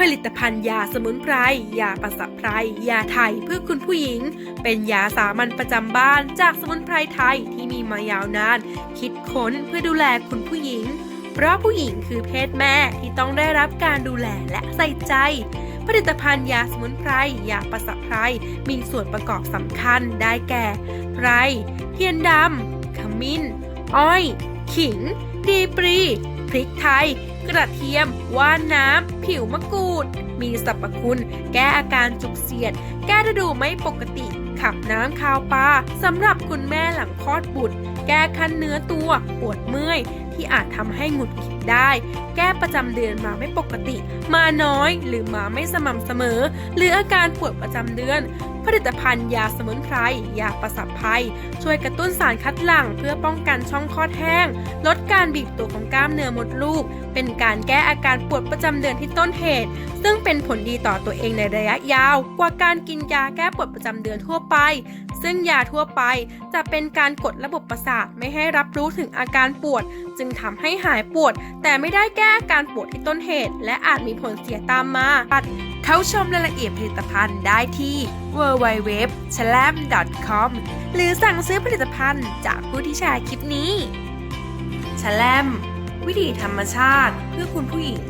ผลิตภัณฑ์ยาสมุนไพร ยาประสับไพร ยาไทยเพื่อคุณผู้หญิง เป็นยาสามัญประจำบ้านจากสมุนไพรไทยที่มีมายาวนาน คิดค้นเพื่อดูแลคุณผู้หญิง เพราะผู้หญิงคือเพศแม่ที่ต้องได้รับการดูแลและใส่ใจ ผลิตภัณฑ์ยาสมุนไพร ยาประสับไพร มีส่วนประกอบสำคัญได้แก่ ไพร เทียนดำ ขมิ้น อ้อย ขิง ดีปรี พริกไทย กระเทียม ว่านน้ำ ผิวมะกรูด มีสรรพคุณ แก้อาการจุกเสียด แก้ฤดูไม่ปกติ ขับน้ำคาวปลาสำหรับคุณแม่หลังคลอดบุตร แก้คันเนื้อตัว ปวดเมื่อย ที่อาจทำให้หงุดหงิด ได้ แก้ประจำเดือนมาไม่ปกติ มาน้อยหรือมาไม่สม่ำเสมอ หรืออาการปวดประจำเดือน ผลิตภัณฑ์ยาสมุนไพรยาประสับภัย ช่วยกระตุ้นสารคัดหลั่งเพื่อป้องกันช่องคลอดแห้ง ลดการบีบตัวของกล้ามเนื้อมดลูก เป็นการแก้อาการปวดประจำเดือนที่ต้นเหตุ ซึ่งเป็นผลดีต่อตัวเองในระยะยาว กว่าการกินยาแก้ปวดประจำเดือนทั่วไป ซึ่งยาทั่วไปจะเป็นการกดระบบประสาทไม่ให้รับรู้ถึงอาการปวด จึงทำให้หายปวดแต่ไม่ได้แก้อาการปวดที่ต้นเหตุ และอาจมีผลเสียตามมาเข้าชมรายละเอียดผลิตภัณฑ์ได้ที่ www c h l a m com หรือสั่งซื้อผลิตภัณฑ์จากผู้ที่แชร์คลิปนี้ c h l a m วิธีธรรมชาติเพื่อคุณผู้หญิง